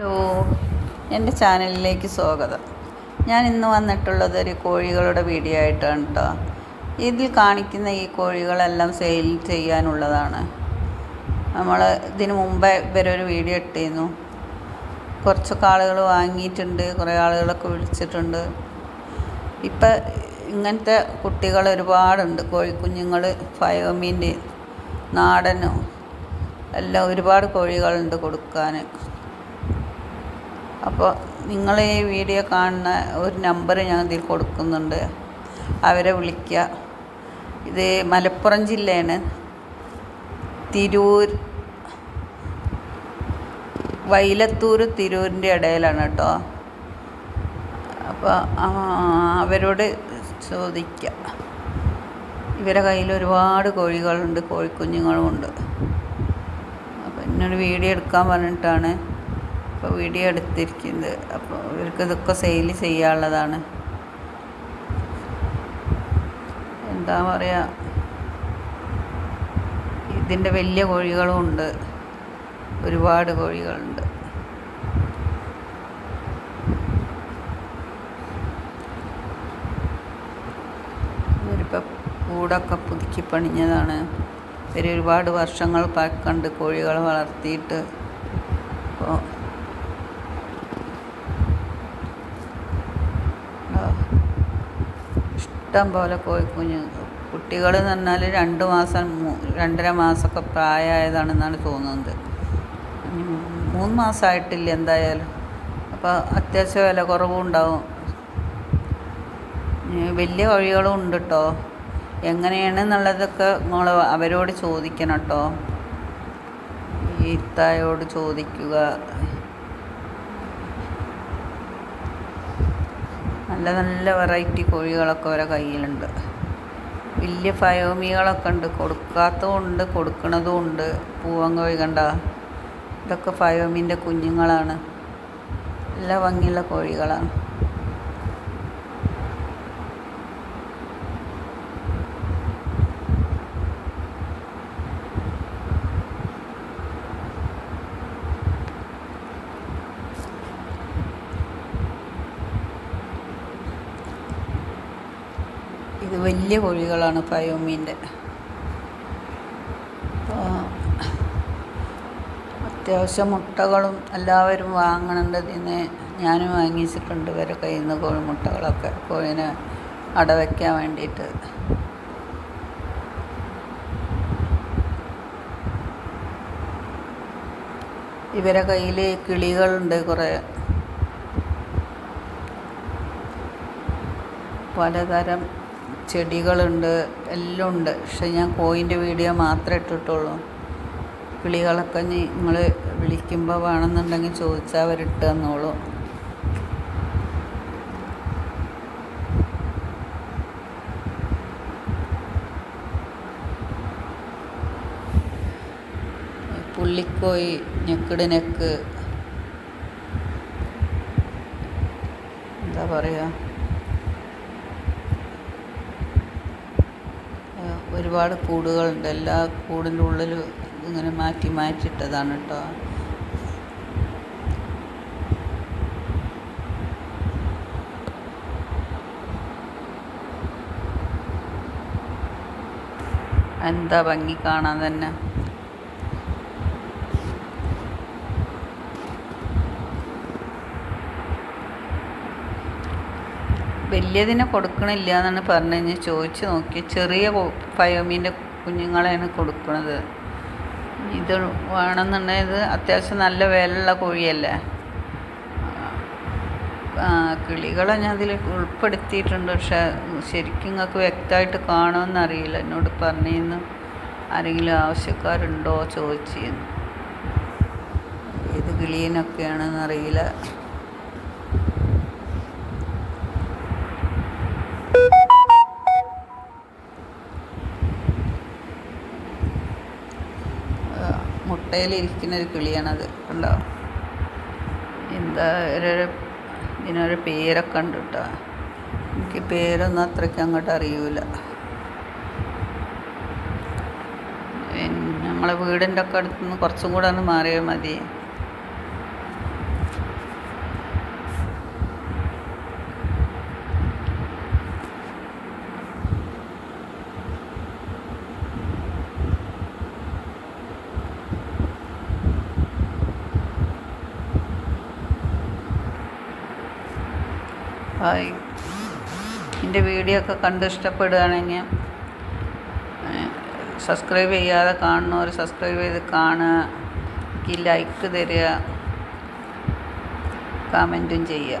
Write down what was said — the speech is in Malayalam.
ഹലോ എന്റെ ചാനലിലേക്ക് സ്വാഗതം. ഞാൻ ഇന്ന് വന്നിട്ടുള്ളത് ഒരു കോഴികളുടെ വീഡിയോ ആയിട്ടാണ് കേട്ടോ ഇതിൽ കാണിക്കുന്ന ഈ കോഴികളെല്ലാം സെയിൽ ചെയ്യാനുള്ളതാണ്. നമ്മൾ ഇതിന് മുമ്പേ ഇവരൊരു വീഡിയോ ഇട്ടിരുന്നു. കുറച്ചൊക്കെ ആളുകൾ വാങ്ങിയിട്ടുണ്ട് കുറേ ആളുകളൊക്കെ വിളിച്ചിട്ടുണ്ട്. ഇപ്പം ഇങ്ങനത്തെ കുട്ടികൾ ഒരുപാടുണ്ട്. കോഴിക്കുഞ്ഞുങ്ങൾ ഫയോമീന്റെ നാടനും എല്ലാം ഒരുപാട് കോഴികളുണ്ട് കൊടുക്കാൻ. അപ്പോൾ നിങ്ങൾ ഈ വീഡിയോ കാണുന്ന ഒരു നമ്പർ ഞാൻ ഇതിൽ കൊടുക്കുന്നുണ്ട്. അവരെ വിളിക്കുക. ഇത് മലപ്പുറം ജില്ലയാണ്. തിരൂർ വൈലത്തൂർ തിരൂരിന്റെ ഇടയിലാണ് കേട്ടോ. അപ്പോൾ അവരോട് ചോദിക്കുക. ഇവരെ കയ്യിൽ ഒരുപാട് കോഴികളുണ്ട് കോഴിക്കുഞ്ഞുങ്ങളുമുണ്ട്. അപ്പോൾ എന്നോട് വീഡിയോ എടുക്കാൻ പറഞ്ഞിട്ടാണ്. ഇപ്പോൾ വീഡിയോ എടുത്തിരിക്കുന്നത്. അപ്പോൾ ഇവർക്ക് ഇതൊക്കെ സെയിൽ ചെയ്യാനുള്ളതാണ്. എന്താ പറയുക ഇതിന്റെ വലിയ കോഴികളും ഉണ്ട്. ഒരുപാട് കോഴികളുണ്ട്. ഇവരിപ്പോൾ കൂടൊക്കെ പുതുക്കി പണിഞ്ഞതാണ്. ഇവർ ഒരുപാട് വർഷങ്ങൾ പാക്കണ്ട് കോഴികളെ വളർത്തിയിട്ട്. അപ്പോൾ ഇഷ്ടം പോലെ കോഴിക്കുഞ്ഞ് കുട്ടികൾ എന്ന് പറഞ്ഞാൽ രണ്ട് മാസം രണ്ടര മാസമൊക്കെ പ്രായമായതാണെന്നാണ് തോന്നുന്നത്. മൂന്ന് മാസമായിട്ടില്ല എന്തായാലും. അപ്പോൾ അത്യാവശ്യം വില കുറവും ഉണ്ടാവും ഇനി വലിയ കോഴികളും ഉണ്ട് കേട്ടോ എങ്ങനെയാണെന്നുള്ളതൊക്കെ നിങ്ങൾ അവരോട് ചോദിക്കണം കേട്ടോ ഈ ഇത്തായോട് ചോദിക്കുക. നല്ല നല്ല വെറൈറ്റി കോഴികളൊക്കെ ഓരോ കയ്യിലുണ്ട്. വലിയ ഫയോമികളൊക്കെ ഉണ്ട്. കൊടുക്കാത്തതും ഉണ്ട് കൊടുക്കണതും ഉണ്ട്. പൂവൻ കോഴി കണ്ട ഇതൊക്കെ ഫയോമിന്റെ കുഞ്ഞുങ്ങളാണ്. നല്ല ഭംഗിയുള്ള കോഴികളാണ് ഇത് വലിയ കോഴികളാണ് പയോമീന്റെ. അത്യാവശ്യം മുട്ടകളും എല്ലാവരും വാങ്ങണുണ്ട്. ഇതിന് ഞാനും വാങ്ങിച്ചിട്ടുണ്ട് വരെ കയ്യിൽ നിന്ന് കോഴിമുട്ടകളൊക്കെ കോഴിനെ അടവയ്ക്കാൻ വേണ്ടിയിട്ട്. ഇവരെ കയ്യിൽ കിളികളുണ്ട് കുറേ. പലതരം ചെടികളുണ്ട് എല്ലാം ഉണ്ട്. പക്ഷെ ഞാൻ കോയിന്റെ വീഡിയോ മാത്രമേ ഇട്ടിട്ടുള്ളൂ. കിളികളൊക്കെ നിങ്ങൾ വിളിക്കുമ്പോൾ വേണമെന്നുണ്ടെങ്കിൽ ചോദിച്ചാൽ അവരിട്ട് തന്നോളൂ. പുള്ളിക്കോയി ഞെക്കിട് നെക്ക്. എന്താ പറയുക ഒരുപാട് കൂടുകളുണ്ട്. എല്ലാ കൂടിന്റെ ഉള്ളിൽ ഇങ്ങനെ മാറ്റി മാറ്റിയിട്ടതാണ് കേട്ടോ എന്താ ഭംഗി കാണാൻ തന്നെ? വലിയതിനെ കൊടുക്കണില്ല എന്നാണ് പറഞ്ഞു കഴിഞ്ഞാൽ ചോദിച്ച് നോക്കി. ചെറിയ ഫയോമീന്റെ കുഞ്ഞുങ്ങളെയാണ് കൊടുക്കുന്നത് ഇത് വേണമെന്നുണ്ടെങ്കിൽ അത്യാവശ്യം നല്ല വിലയുള്ള കോഴിയല്ലേ? കിളികളെ ഞാൻ അതിൽ ഉൾപ്പെടുത്തിയിട്ടുണ്ട്. പക്ഷെ ശരിക്കും നിങ്ങൾക്ക് വ്യക്തമായിട്ട് കാണുമെന്നറിയില്ല. എന്നോട് പറഞ്ഞിരുന്നു. ആരെങ്കിലും ആവശ്യക്കാരുണ്ടോ ചോദിച്ചിരുന്നു. ഏത് കിളീനൊക്കെയാണെന്ന് മുട്ടയിലിരിക്കുന്ന ഒരു കിളിയാണത് കണ്ടോ? എന്താ ഒരു ഇതിനൊരു പേരൊക്കെ ഉണ്ട് കേട്ടോ എനിക്ക് പേരൊന്നും അത്രയ്ക്ക് അങ്ങോട്ട് അറിയൂല. പിന്നെ നമ്മളെ വീടിന്റെ ഒക്കെ അടുത്തുനിന്ന് കുറച്ചും കൂടെ ഒന്ന് മാറിയാൽ മതി. ഹായ്. എന്റെ വീഡിയോ ഒക്കെ കണ്ട് ഇഷ്ടപ്പെടുകയാണെങ്കിൽ സബ്സ്ക്രൈബ് ചെയ്യാതെ കാണുന്നവർ സബ്സ്ക്രൈബ് ചെയ്ത് കാണുക. ലൈക്ക് തരിക കമന്റും ചെയ്യുക.